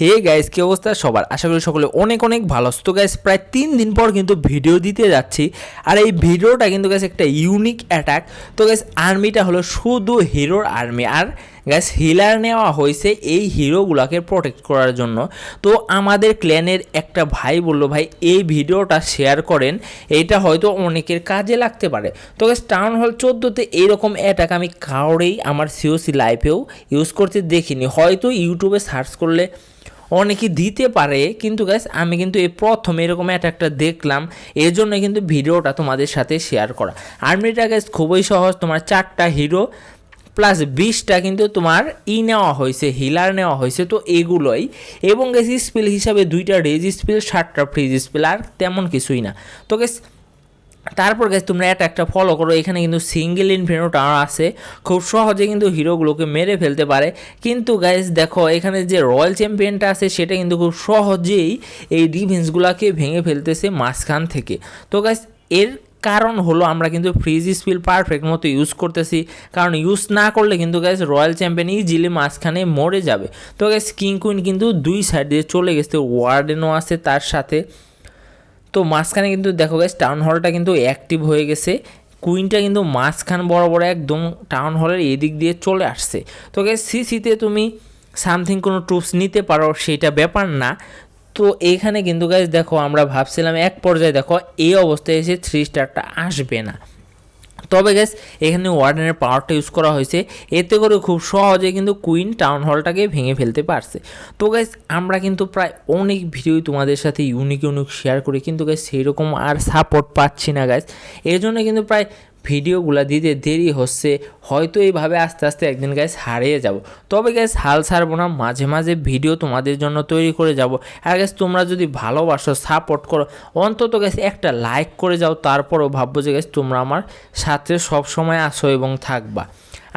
Hey guys কি অবস্থা? সবার আশা করি সকলে অনেক অনেক ভালো। তো গাইস প্রায় তিন দিন পর কিন্তু ভিডিও দিতে যাচ্ছি। আর এই ভিডিওটা কিন্তু গাইস একটা ইউনিক অ্যাটাক তো গাইস আর্মিটা হলো শুধু হিরোর আর্মি আর গাইস হিলার নেওয়া হয়েছে এই হিরোগুলোকে প্রোটেক্ট করার জন্য। তো আমাদের ক্ল্যানের একটা ভাই বলল, ভাই, এই ভিডিওটা শেয়ার করেন। এটা হয়তো অনেকের কাজে লাগতে পারে। তো গাইস টাউন হল চোদ্দোতে এইরকম অ্যাটাক আমি কাউরেই আমার সিওসি লাইফেও ইউজ করতে দেখিনি। হয়তো ইউটিউবে সার্চ করলে অনেকে দিতে পারে, কিন্তু গাইস আমি কিন্তু এই প্রথম এরকম অ্যাটাকটা দেখলাম। এর জন্য কিন্তু ভিডিওটা তোমাদের সাথে শেয়ার করা। আর্মিটা গাইস খুবই সহজ, তোমার চারটা হিরো প্লাস বিশটা কিন্তু তোমার ই নেওয়া হয়েছে হিলার নেওয়া হয়েছে, তো এগুলোই। এবং গেছি স্পিল হিসাবে দুইটা রেজ স্পিল ষাটটা ফ্রিজ স্পিল আর তেমন কিছুই না। তো গেস তারপর গেছে তোমরা এটা একটা ফলো করো। এখানে কিন্তু সিঙ্গেল ইনফিনো টাওয়ার আছে। খুব সহজে কিন্তু হিরোগুলোকে মেরে ফেলতে পারে। কিন্তু গাইজ দেখো, এখানে যে রয়্যাল চ্যাম্পিয়নটা আছে, সেটা কিন্তু খুব সহজেই এই ডিফেন্সগুলোকে ভেঙে ফেলতেছে মাঝখান থেকে। তো গাইজ এর কারণ হলো আমরা কিন্তু ফ্রিজ স্পিল পারফেক্ট মতো ইউজ করতেছি। কারণ ইউজ না করলে কিন্তু গ্যাস রয়্যাল চ্যাম্পিয়ন ইজিলি মাঝখানে মরে যাবে। তো গ্যাস কিং কুইন কিন্তু দুই সাইড দিয়ে চলে গেছে। ওয়ার্ডেনও আছে তার সাথে। তো মাঝখানে কিন্তু দেখো গেছে টাউন হলটা কিন্তু অ্যাক্টিভ হয়ে গেছে। কুইনটা কিন্তু মাঝখান বড় বড় একদম টাউন হলের এদিক দিয়ে চলে আসছে। তো গ্যাস সিসিতে তুমি সামথিং কোনো ট্রুপস নিতে পারো সেটা ব্যাপার না। তো এখানে কিন্তু গাইজ দেখো আমরা ভাবছিলাম এক পর্যায়ে দেখো, এই অবস্থায় এসে থ্রি স্টারটা আসবে না। তবে গ্যাস এখানে ওয়ার্ডেনের পাওয়ারটা ইউজ করা হয়েছে। এতে করে খুব সহজে কিন্তু কুইন টাউন হলটাকে ভেঙে ফেলতে পারছে। তো গ্যাস আমরা কিন্তু প্রায় অনেক ভিডিও তোমাদের সাথে ইউনিক ইউনিক শেয়ার করি, কিন্তু গ্যাস সেই রকম আর সাপোর্ট পাচ্ছি না গ্যাস এর জন্য কিন্তু প্রায় ভিডিওগুলো দিতে দেরি হচ্ছে, হয়তো এইভাবে আস্তে আস্তে একদিন গ্যাস হারিয়ে যাব। তবে গ্যাস হাল ছাড়বো না, মাঝে মাঝে ভিডিও তোমাদের জন্য তৈরি করে যাব। আর গ্যাস তোমরা যদি ভালোবাসো সাপোর্ট করো, অন্তত গ্যাস একটা লাইক করে যাও, তারপরও ভাববো যে গ্যাস তোমরা আমার সাথে সব সময় আসো এবং থাকবা।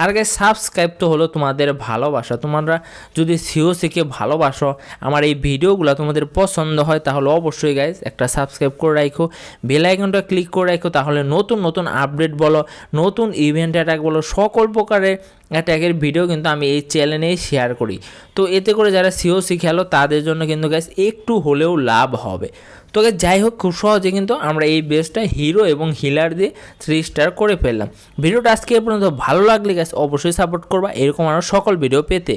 আর গ্যাস সাবস্ক্রাইব তো হলো তোমাদের ভালোবাসা। তোমরা যদি সিও শিখে ভালোবাসো, আমার এই ভিডিওগুলো তোমাদের পছন্দ হয়, তাহলে অবশ্যই গাইজ একটা সাবস্ক্রাইব করে রাখো বেল আইকনটা ক্লিক করে রাখো তাহলে নতুন নতুন আপডেট বলো, নতুন ইভেন্ট অ্যাটাক বলো, সকল প্রকারের অ্যাটাকের ভিডিও কিন্তু আমি এই চ্যানেলেই শেয়ার করি। তো এতে করে যারা সিও খেলো, তাদের জন্য কিন্তু গ্যাস একটু হলেও লাভ হবে। তো গ্যাস যাই হোক, খুব সহজে কিন্তু আমরা এই বেসটা হিরো এবং হিলার দিয়ে থ্রি স্টার করে ফেললাম। ভিডিওটা আজকে এ পর্যন্ত ভালো লাগলে গ্যাস অবশ্যই সাপোর্ট করবা। এরকম আরও সকল ভিডিও পেতে।